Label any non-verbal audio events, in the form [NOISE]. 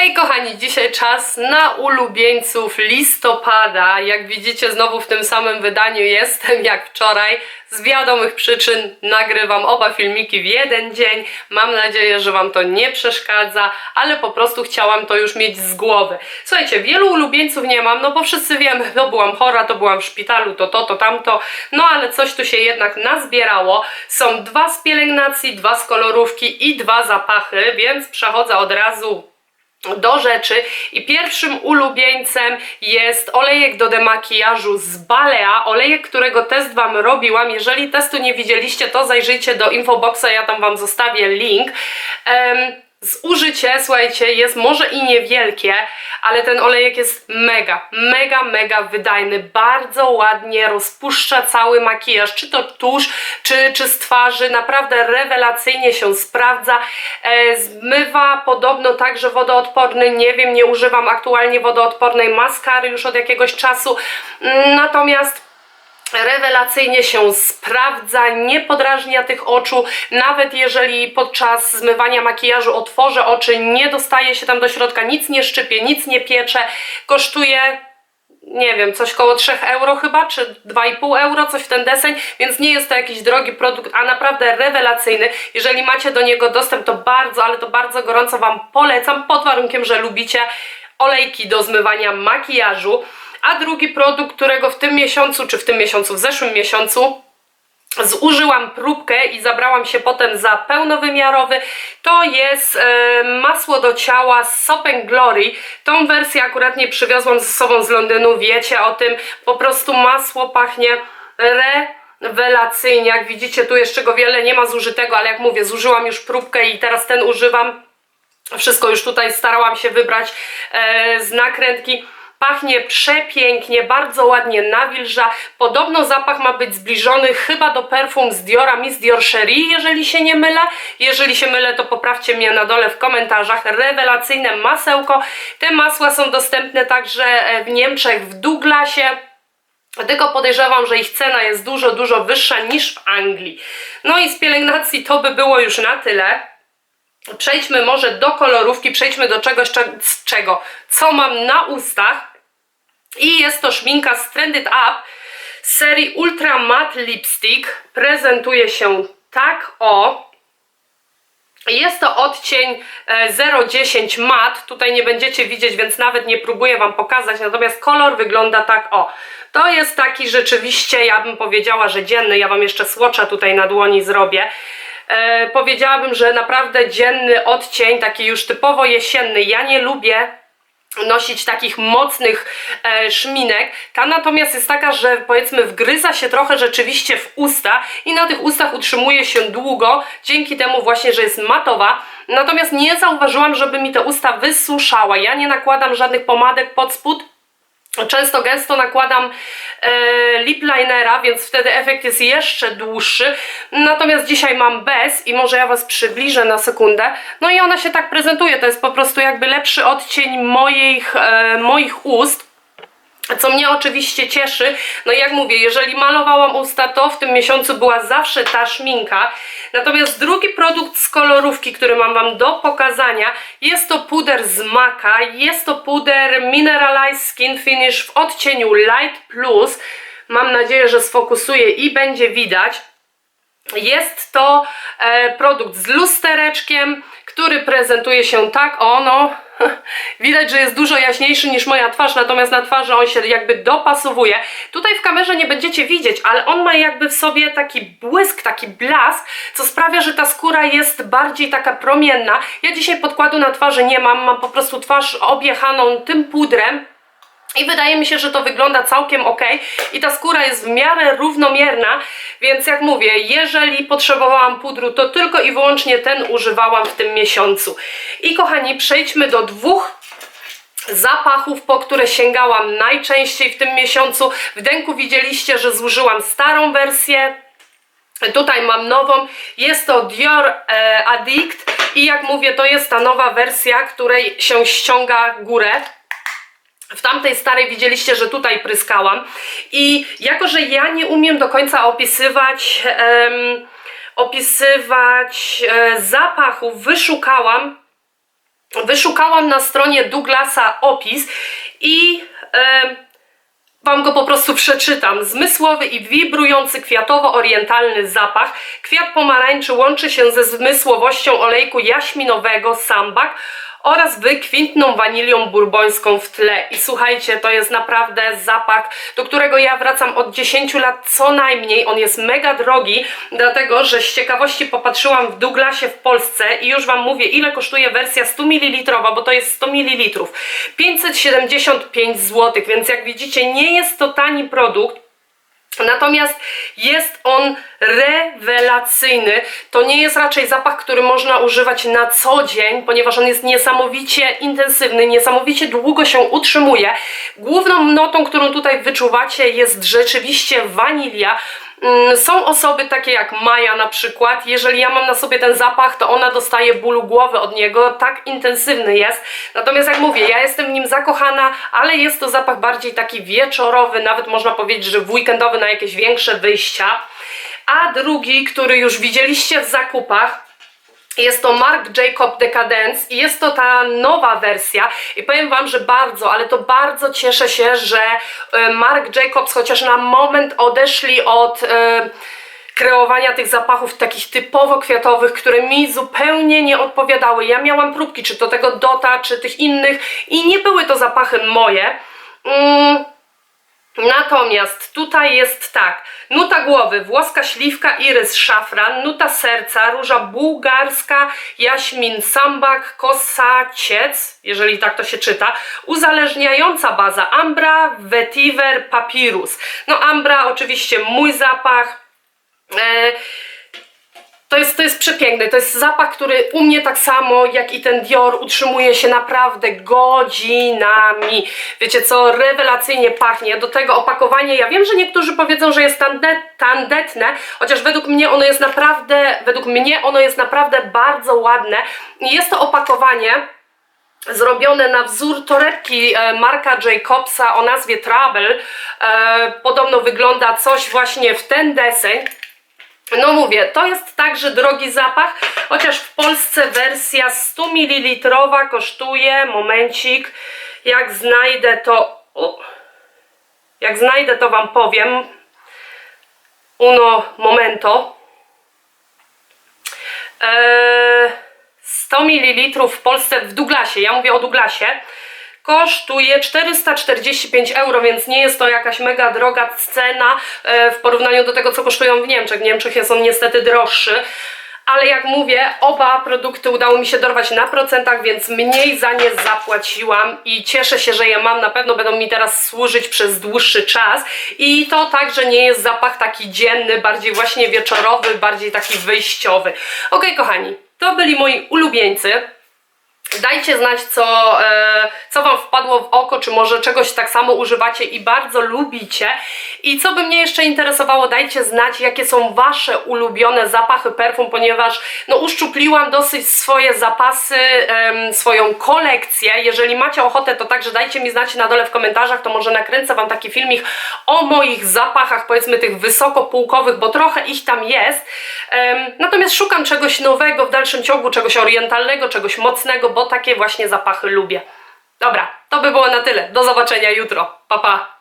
Hej kochani, dzisiaj czas na ulubieńców listopada. Jak widzicie, znowu w tym samym wydaniu jestem jak wczoraj. Z wiadomych przyczyn nagrywam oba filmiki w jeden dzień. Mam nadzieję, że Wam to nie przeszkadza, ale po prostu chciałam to już mieć z głowy. Słuchajcie, wielu ulubieńców nie mam, no bo wszyscy wiemy, to byłam chora, to byłam w szpitalu, to to, to tamto. No ale coś tu się jednak nazbierało. Są dwa z pielęgnacji, dwa z kolorówki i dwa zapachy, więc przechodzę od razu do rzeczy i pierwszym ulubieńcem jest olejek do demakijażu z Balea, olejek, którego test Wam robiłam. Jeżeli testu nie widzieliście, to zajrzyjcie do infoboxa, ja tam Wam zostawię link. Em, Zużycie, słuchajcie, jest może i niewielkie, ale ten olejek jest mega, mega, mega wydajny. Bardzo ładnie rozpuszcza cały makijaż, czy to tusz, czy, czy z twarzy. Naprawdę rewelacyjnie się sprawdza. E, zmywa podobno także wodoodporny. Nie wiem, nie używam aktualnie wodoodpornej maskary już od jakiegoś czasu. Natomiast rewelacyjnie się sprawdza, nie podrażnia tych oczu, nawet jeżeli podczas zmywania makijażu otworzę oczy, nie dostaje się tam do środka, nic nie szczypie, nic nie piecze, kosztuje nie wiem, coś koło 3 euro chyba, czy 2,5 euro, coś w ten deseń, więc nie jest to jakiś drogi produkt, a naprawdę rewelacyjny. Jeżeli macie do niego dostęp, to bardzo, ale to bardzo gorąco Wam polecam, pod warunkiem, że lubicie olejki do zmywania makijażu. A drugi produkt, którego w tym miesiącu, czy w tym miesiącu, w zeszłym miesiącu zużyłam próbkę i zabrałam się potem za pełnowymiarowy. To jest e, masło do ciała z Soap Glory. Tą wersję akurat nie przywiozłam ze sobą z Londynu, wiecie o tym. Po prostu masło pachnie rewelacyjnie. Jak widzicie, tu jeszcze go wiele nie ma zużytego, ale jak mówię, zużyłam już próbkę i teraz ten używam. Wszystko już tutaj starałam się wybrać e, z nakrętki. Pachnie przepięknie, bardzo ładnie nawilża. Podobno zapach ma być zbliżony chyba do perfum z Diora Miss Dior Cherie, jeżeli się nie mylę. Jeżeli się mylę, to poprawcie mnie na dole w komentarzach. Rewelacyjne masełko. Te masła są dostępne także e, w Niemczech w Douglasie. Tylko podejrzewam, że ich cena jest dużo, dużo wyższa niż w Anglii. No i z pielęgnacji to by było już na tyle. Przejdźmy może do kolorówki, przejdźmy do czegoś, cze- z czego, co mam na ustach. I jest to szminka z Trended Up z serii Ultra Matte Lipstick. Prezentuje się tak o. Jest to odcień e, 010 mat. Tutaj nie będziecie widzieć, więc nawet nie próbuję Wam pokazać. Natomiast kolor wygląda tak o. To jest taki rzeczywiście, ja bym powiedziała, że dzienny. Ja Wam jeszcze słocza tutaj na dłoni zrobię. E, powiedziałabym, że naprawdę dzienny odcień, taki już typowo jesienny. Ja nie lubię nosić takich mocnych e, szminek. Ta natomiast jest taka, że powiedzmy wgryza się trochę rzeczywiście w usta i na tych ustach utrzymuje się długo, dzięki temu właśnie, że jest matowa. Natomiast nie zauważyłam, żeby mi te usta wysuszała. Ja nie nakładam żadnych pomadek pod spód, Często gęsto nakładam e, lip linera, więc wtedy efekt jest jeszcze dłuższy. Natomiast dzisiaj mam bez i może ja Was przybliżę na sekundę. No i ona się tak prezentuje. To jest po prostu jakby lepszy odcień moich, e, moich ust. Co mnie oczywiście cieszy, no jak mówię, jeżeli malowałam usta, to w tym miesiącu była zawsze ta szminka. Natomiast drugi produkt z kolorówki, który mam Wam do pokazania, jest to puder z Maka. Jest to puder Mineralized Skin Finish w odcieniu Light Plus. Mam nadzieję, że sfokusuje i będzie widać. Jest to e, produkt z lustereczkiem, który prezentuje się tak, ono [LAUGHS] widać, że jest dużo jaśniejszy niż moja twarz, natomiast na twarzy on się jakby dopasowuje. Tutaj w kamerze nie będziecie widzieć, ale on ma jakby w sobie taki błysk, taki blask, co sprawia, że ta skóra jest bardziej taka promienna. Ja dzisiaj podkładu na twarzy nie mam, mam po prostu twarz objechaną tym pudrem, i wydaje mi się, że to wygląda całkiem ok i ta skóra jest w miarę równomierna, więc jak mówię, jeżeli potrzebowałam pudru, to tylko i wyłącznie ten używałam w tym miesiącu. I kochani, przejdźmy do dwóch zapachów, po które sięgałam najczęściej w tym miesiącu. W denku widzieliście, że zużyłam starą wersję. Tutaj mam nową, jest to Dior e, Addict i jak mówię, to jest ta nowa wersja, której się ściąga górę. W tamtej starej widzieliście, że tutaj pryskałam i jako, że ja nie umiem do końca opisywać em, opisywać e, zapachów, wyszukałam wyszukałam na stronie Douglasa opis i em, Wam go po prostu przeczytam. Zmysłowy i wibrujący kwiatowo-orientalny zapach. Kwiat pomarańczy łączy się ze zmysłowością olejku jaśminowego sambak oraz wykwintną wanilią burbońską w tle. I słuchajcie, to jest naprawdę zapach, do którego ja wracam od 10 lat co najmniej. On jest mega drogi, dlatego że z ciekawości popatrzyłam w Douglasie w Polsce i już Wam mówię, ile kosztuje wersja 100 ml, bo to jest 100 ml. 575 zł, więc jak widzicie, nie jest to tani produkt. Natomiast jest on rewelacyjny. To nie jest raczej zapach, który można używać na co dzień, ponieważ on jest niesamowicie intensywny, niesamowicie długo się utrzymuje. Główną notą, którą tutaj wyczuwacie, jest rzeczywiście wanilia. Mm, Są osoby takie jak Maja na przykład, jeżeli ja mam na sobie ten zapach, to ona dostaje bólu głowy od niego, tak intensywny jest. Natomiast jak mówię, ja jestem nim zakochana, ale jest to zapach bardziej taki wieczorowy, nawet można powiedzieć, że weekendowy na jakieś większe wyjścia. A drugi, który już widzieliście w zakupach, jest to Marc Jacob Decadence i jest to ta nowa wersja i powiem Wam, że bardzo, ale to bardzo cieszę się, że e, Marc Jacobs chociaż na moment odeszli od e, kreowania tych zapachów takich typowo kwiatowych, które mi zupełnie nie odpowiadały. Ja miałam próbki, czy to tego Dota, czy tych innych i nie były to zapachy moje. Mm. Natomiast tutaj jest tak, nuta głowy, włoska śliwka, irys, szafran, nuta serca, róża bułgarska, jaśmin, sambak, kosaciec, jeżeli tak to się czyta, uzależniająca baza ambra, vetiver, papirus. No ambra oczywiście mój zapach, to jest, przepiękny, to jest zapach, który u mnie tak samo jak i ten Dior utrzymuje się naprawdę godzinami. Wiecie co, rewelacyjnie pachnie. Do tego opakowanie, ja wiem, że niektórzy powiedzą, że jest tande, tandetne, chociaż według mnie ono jest naprawdę, według mnie ono jest naprawdę bardzo ładne. Jest to opakowanie zrobione na wzór torebki e, Marka Jacobsa o nazwie Trouble. Podobno wygląda coś właśnie w ten deseń. No mówię, to jest także drogi zapach, chociaż w Polsce wersja 100 ml kosztuje, momencik, jak znajdę to, o, jak znajdę to Wam powiem, uno momento, eee, 100 ml w Polsce, w Douglasie, ja mówię o Douglasie, kosztuje 445 euro, więc nie jest to jakaś mega droga cena e, w porównaniu do tego, co kosztują w Niemczech. W Niemczech jest on niestety droższy. Ale jak mówię, oba produkty udało mi się dorwać na procentach, więc mniej za nie zapłaciłam i cieszę się, że je mam. Na pewno będą mi teraz służyć przez dłuższy czas. I to także nie jest zapach taki dzienny, bardziej właśnie wieczorowy, bardziej taki wyjściowy. Ok, kochani, to byli moi ulubieńcy. Dajcie znać, co, e, co Wam wpadło w oko, czy może czegoś tak samo używacie i bardzo lubicie. I co by mnie jeszcze interesowało, dajcie znać, jakie są Wasze ulubione zapachy perfum, ponieważ no, uszczupliłam dosyć swoje zapasy, swoją kolekcję. Jeżeli macie ochotę, to także dajcie mi znać na dole w komentarzach, to może nakręcę Wam taki filmik o moich zapachach, powiedzmy tych wysokopółkowych, bo trochę ich tam jest. Natomiast szukam czegoś nowego w dalszym ciągu, czegoś orientalnego, czegoś mocnego, bo takie właśnie zapachy lubię. Dobra, to by było na tyle. Do zobaczenia jutro. Pa, pa.